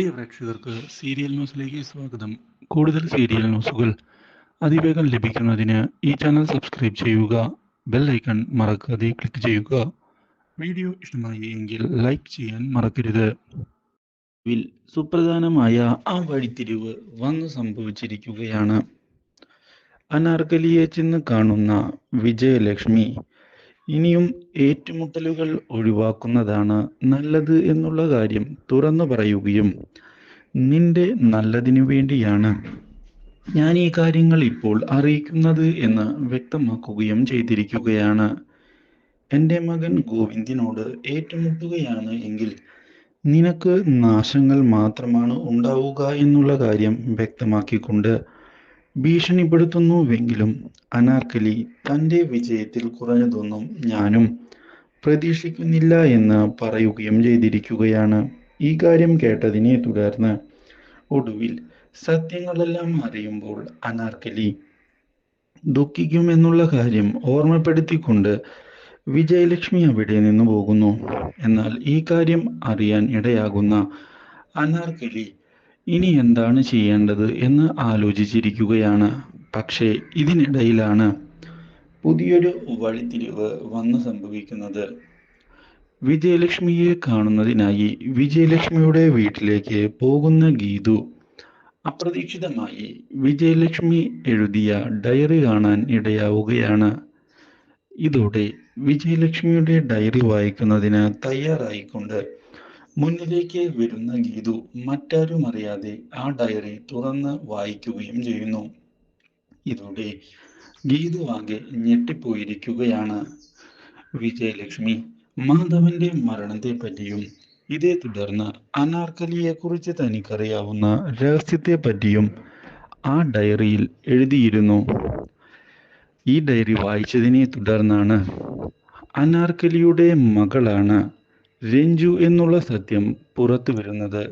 പ്രിയ പ്രേക്ഷകർക്ക് സീരിയൽ ന്യൂസിലേക്ക് സ്വാഗതം. കൂടുതൽ സീരിയൽ ന്യൂസുകൾ അതിവേഗം ലഭിക്കുന്നതിന് ഈ ചാനൽ സബ്സ്ക്രൈബ് ചെയ്യുക ബെൽ ഐക്കൺ മറക്കാതെ ക്ലിക്ക് ചെയ്യുക. വീഡിയോ ഇഷ്ടമായി എങ്കിൽ ലൈക്ക് ചെയ്യാൻ മറക്കരുത്. വിൽ സുപ്രധാനമായ ആ വഴിത്തിരിവ് വന്നു സംഭവിച്ചിരിക്കുകയാണ്. അനാർക്കലിയെ ചെന്ന് കാണുന്ന വിജയലക്ഷ്മി ഇനിയും ഏറ്റുമുട്ടലുകൾ ഒഴിവാക്കുന്നതാണ് നല്ലത് എന്നുള്ള കാര്യം തുറന്നു പറയുകയും നിന്റെ നല്ലതിനു വേണ്ടിയാണ്. ഞാൻ ഈ കാര്യങ്ങൾ ഇപ്പോൾ അറിയിക്കുന്നത് എന്ന് വ്യക്തമാക്കുകയും ചെയ്തിരിക്കുകയാണ്. എന്റെ മകൻ ഗോവിന്ദിനോട് ഏറ്റുമുട്ടുകയാണ് എങ്കിൽ നിനക്ക് നാശങ്ങൾ മാത്രമാണ് ഉണ്ടാവുക എന്നുള്ള കാര്യം വ്യക്തമാക്കിക്കൊണ്ട് ഭീഷണിപ്പെടുത്തുന്നുവെങ്കിലും അനാർക്കലി തന്റെ വിജയത്തിൽ കുറഞ്ഞതൊന്നും ഞാനും പ്രതീക്ഷിക്കുന്നില്ല എന്ന് പറയുകയും ചെയ്തിരിക്കുകയാണ്. ഈ കാര്യം കേട്ടതിനെ തുടർന്ന് ഒടുവിൽ സത്യങ്ങളെല്ലാം അറിയുമ്പോൾ അനാർക്കലി ദുഃഖിക്കുമെന്നുള്ള കാര്യം ഓർമ്മപ്പെടുത്തിക്കൊണ്ട് വിജയലക്ഷ്മി അവിടെ നിന്ന് പോകുന്നു. എന്നാൽ ഈ കാര്യം അറിയാൻ ഇടയാകുന്ന അനാർക്കലി ഇനി എന്താണ് ചെയ്യേണ്ടത് എന്ന് ആലോചിച്ചിരിക്കുകയാണ്. പക്ഷേ ഇതിനിടയിലാണ് പുതിയൊരു വഴിത്തിരിവ് വന്നു സംഭവിക്കുന്നത്. വിജയലക്ഷ്മിയെ കാണുന്നതിനായി വിജയലക്ഷ്മിയുടെ വീട്ടിലേക്ക് പോകുന്ന ഗീതു അപ്രതീക്ഷിതമായി വിജയലക്ഷ്മി എഴുതിയ ഡയറി കാണാൻ ഇടയാവുകയാണ്. ഇതോടെ വിജയലക്ഷ്മിയുടെ ഡയറി വായിക്കുന്നതിന് തയ്യാറായിക്കൊണ്ട് മുന്നിലേക്ക് വരുന്ന ഗീതു മറ്റാരും അറിയാതെ ആ ഡയറി തുറന്ന് വായിക്കുകയും ചെയ്യുന്നു. ഇതോടെ ഗീതു ആകെ ഞെട്ടിപ്പോയിരിക്കുകയാണ്. വിജയലക്ഷ്മി മാധവന്റെ മരണത്തെ പറ്റിയും ഇതേ തുടർന്ന് അനാർക്കലിയെ കുറിച്ച് തനിക്കറിയാവുന്ന രഹസ്യത്തെ പറ്റിയും ആ ഡയറിയിൽ എഴുതിയിരുന്നു. ഈ ഡയറി വായിച്ചതിനെ തുടർന്നാണ് അനാർക്കലിയുടെ മകളാണ് രഞ്ജു എന്നുള്ള സത്യം പുറത്തു വരുന്നത്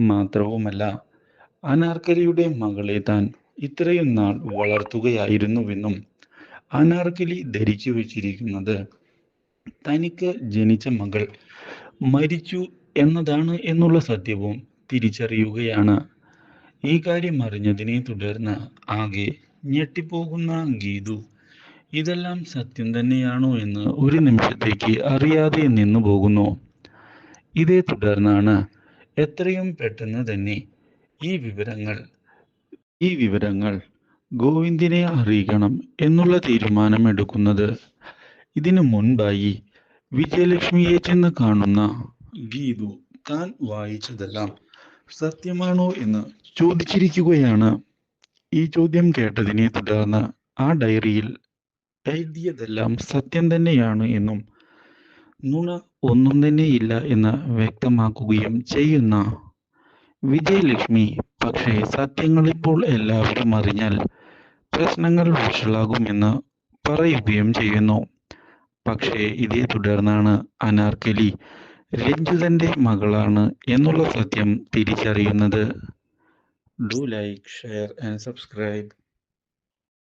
മാത്രവുമല്ല അനാർക്കലിയുടെ മകളെ താൻ ഇത്രയും നാൾ വളർത്തുകയായിരുന്നുവെന്നും അനാർക്കലി ധരിച്ചു വച്ചിരിക്കുന്നത് തനിക്ക് ജനിച്ച മകൾ മരിച്ചു എന്നതാണ് എന്നുള്ള സത്യവും തിരിച്ചറിയുകയാണ്. ഈ കാര്യം അറിഞ്ഞതിനെ തുടർന്ന് ആകെ ഞെട്ടിപ്പോകുന്ന ഗീതു ഇതെല്ലാം സത്യം തന്നെയാണോ എന്ന് ഒരു നിമിഷത്തേക്ക് അറിയാതെ നിന്നു പോകുന്നു. ഇതേ തുടർന്നാണ് എത്രയും പെട്ടെന്ന് തന്നെ ഈ വിവരങ്ങൾ ഈ വിവരങ്ങൾ ഗോവിന്ദിനെ അറിയിക്കണം എന്നുള്ള തീരുമാനം എടുക്കുന്നത് ഇതിനു മുൻപായി വിജയലക്ഷ്മിയെ ചെന്ന് കാണുന്ന ഗീതു താൻ വായിച്ചതെല്ലാം സത്യമാണോ എന്ന് ചോദിച്ചിരിക്കുകയാണ്. ഈ ചോദ്യം കേട്ടതിനെ തുടർന്ന് ആ ഡയറിയിൽ എഴുതിയതെല്ലാം സത്യം തന്നെയാണ് എന്നും നുണ ഒന്നും തന്നെയില്ല എന്ന് വ്യക്തമാക്കുകയും ചെയ്യുന്ന വിജയലക്ഷ്മി. പക്ഷേ സത്യങ്ങൾ ഇപ്പോൾ എല്ലാവരും അറിഞ്ഞാൽ പ്രശ്നങ്ങൾ വഷളാകുമെന്ന് പറയുകയും ചെയ്യുന്നു. പക്ഷേ ഇതേ തുടർന്നാണ് അനാർക്കലി രഞ്ജിതന്റെ മകളാണ് എന്നുള്ള സത്യം തിരിച്ചറിയുന്നത്. Do like share and subscribe.